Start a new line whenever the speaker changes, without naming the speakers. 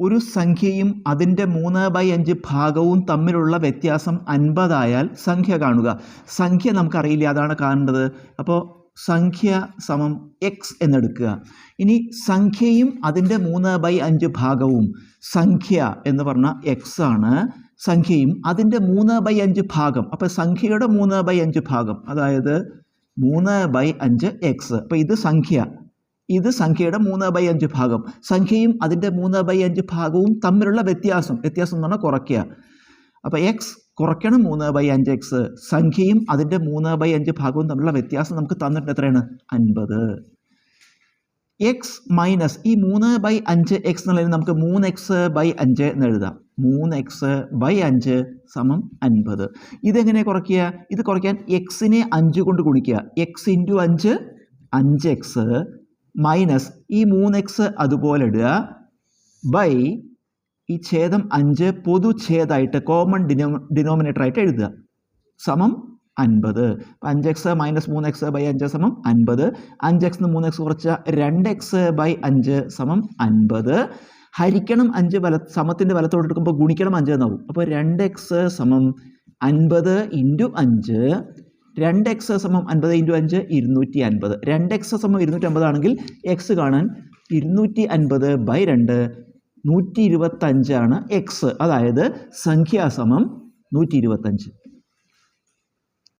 ഒരു സംഖ്യയും അതിന്റെ മൂന്ന് ബൈ അഞ്ച് ഭാഗവും തമ്മിലുള്ള വ്യത്യാസം അൻപതായാൽ സംഖ്യ കാണുക. സംഖ്യ നമുക്കറിയില്ല അതാണ് കാണേണ്ടത്. അപ്പോൾ സംഖ്യ സമം എക്സ് എന്നെടുക്കുക. ഇനി സംഖ്യയും അതിന്റെ മൂന്ന് ബൈ അഞ്ച് ഭാഗവും സംഖ്യ എന്ന് പറഞ്ഞാൽ എക്സ് ആണ്. സംഖ്യയും അതിന്റെ മൂന്ന് ബൈ അഞ്ച് ഭാഗം. അപ്പോൾ സംഖ്യയുടെ മൂന്ന് ബൈ അഞ്ച് ഭാഗം അതായത് മൂന്ന് ബൈ അഞ്ച് എക്സ് അപ്പോൾ ഇത് സംഖ്യ. ഇത് സംഖ്യയുടെ മൂന്ന് ബൈ അഞ്ച് ഭാഗം. സംഖ്യയും അതിന്റെ മൂന്ന് ബൈ അഞ്ച് ഭാഗവും തമ്മിലുള്ള വ്യത്യാസം. വ്യത്യാസം എന്ന് പറഞ്ഞാൽ കുറയ്ക്കുക. അപ്പോൾ എക്സ് കുറയ്ക്കണം മൂന്ന് ബൈ അഞ്ച് എക്സ് സംഖ്യയും അതിന്റെ മൂന്ന് ബൈ അഞ്ച് ഭാഗവും തമ്മിലുള്ള വ്യത്യാസം നമുക്ക് തന്നിട്ടുണ്ട് എത്രയാണ്? അൻപത്. എക്സ് മൈനസ് ഈ മൂന്ന് ബൈ അഞ്ച് എക്സ് എന്നുള്ളതിന് നമുക്ക് മൂന്ന് എക്സ് ബൈ അഞ്ച് എന്ന് എഴുതാം. മൂന്ന് എക്സ് ബൈ അഞ്ച് സമം അൻപത്. ഇതെങ്ങനെ കുറയ്ക്കുക? ഇത് കുറയ്ക്കാൻ എക്സിനെ അഞ്ച് കൊണ്ട് ഗുണിക്കുക. എക്സ് ഇന്റു അഞ്ച് അഞ്ച് എക്സ് മൈനസ് ഈ മൂന്ന് എക്സ് അതുപോലെ ഇടുക. ബൈ ഈ ഛേദം അഞ്ച് പൊതുഛേദമായിട്ട് കോമൺ ഡിനോ ഡിനോമിനേറ്റർ ആയിട്ട് എഴുതുക. സമം അൻപത്. അഞ്ച് എക്സ് മൈനസ് മൂന്ന് എക്സ് ബൈ അഞ്ച് സമം അൻപത്. അഞ്ച് എക്സ് മൂന്ന് എക്സ് കുറച്ച രണ്ട് എക്സ് ബൈ അഞ്ച് സമം അൻപത്. ഹരിക്കണം അഞ്ച് വല സമത്തിന്റെ വലത്തോട്ട് എടുക്കുമ്പോൾ ഗുണിക്കണം അഞ്ച് എന്നാവും. അപ്പോൾ രണ്ട് എക്സ് സമം അൻപത് ഇന്റു അഞ്ച്. രണ്ട് എക്സ് സമം അൻപത് ഇന്റു അഞ്ച് ഇരുന്നൂറ്റി അൻപത് രണ്ട് എക്സ് സമം ഇരുന്നൂറ്റി അമ്പത് ആണെങ്കിൽ എക്സ് കാണാൻ ഇരുന്നൂറ്റി അൻപത് ബൈ രണ്ട് നൂറ്റി ഇരുപത്തഞ്ചാണ് എക്സ് അതായത് സംഖ്യാസമം നൂറ്റി ഇരുപത്തഞ്ച്